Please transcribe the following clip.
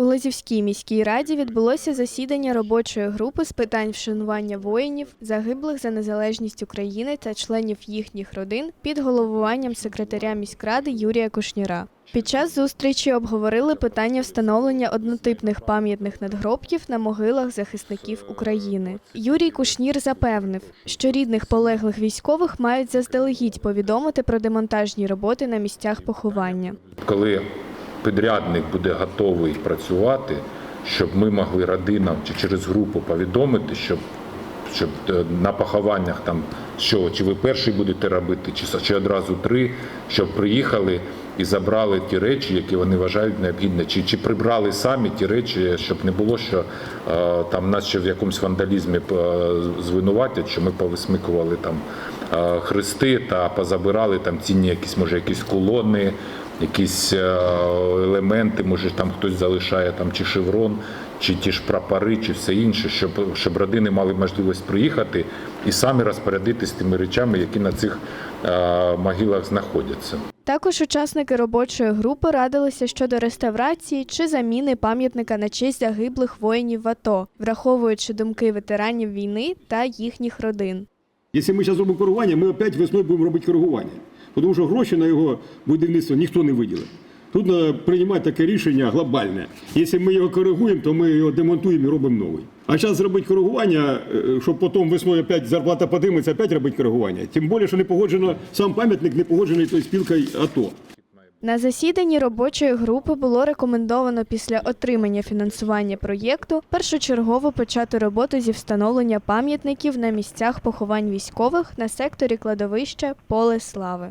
У Лозівській міській раді відбулося засідання робочої групи з питань вшанування воїнів, загиблих за незалежність України та членів їхніх родин під головуванням секретаря міськради Юрія Кушніра. Під час зустрічі обговорили питання встановлення однотипних пам'ятних надгробків на могилах захисників України. Юрій Кушнір запевнив, що рідних полеглих військових мають заздалегідь повідомити про демонтажні роботи на місцях поховання. коли підрядник буде готовий працювати, щоб ми могли родинам чи через групу повідомити, щоб, щоб е, на похованнях там що, чи ви перший будете робити, чи, чи одразу три, щоб приїхали і забрали ті речі, які вони вважають необхідні, чи, чи прибрали самі ті речі, щоб не було, що е, там нас ще в якомусь вандалізмі е, звинуватять, що ми повисмикували там е, хрести та позабирали там цінні якісь, може, якісь колони, якісь елементи, може там хтось залишає там чи шеврон, чи ті ж прапори, чи все інше, щоб, щоб родини мали можливість приїхати і самі розпорядитись тими речами, які на цих е, могилах знаходяться. Також учасники робочої групи радилися щодо реставрації чи заміни пам'ятника на честь загиблих воїнів в АТО, враховуючи думки ветеранів війни та їхніх родин. Якщо ми зараз робимо коригування, ми опять весною будемо робити коригування. Тому що гроші на його будівництво ніхто не виділив. Тут треба приймати таке рішення глобальне. Якщо ми його коригуємо, то ми його демонтуємо і робимо новий. А зараз зробити коригування, е, щоб потім весною опять зарплата подиметься, опять робити коригування. Тим більше, що не погоджено, сам пам'ятник не погоджений тою спілкою АТО. На засіданні робочої групи було рекомендовано після отримання фінансування проєкту першочергово почати роботу зі встановлення пам'ятників на місцях поховань військових на секторі кладовища Поле Слави.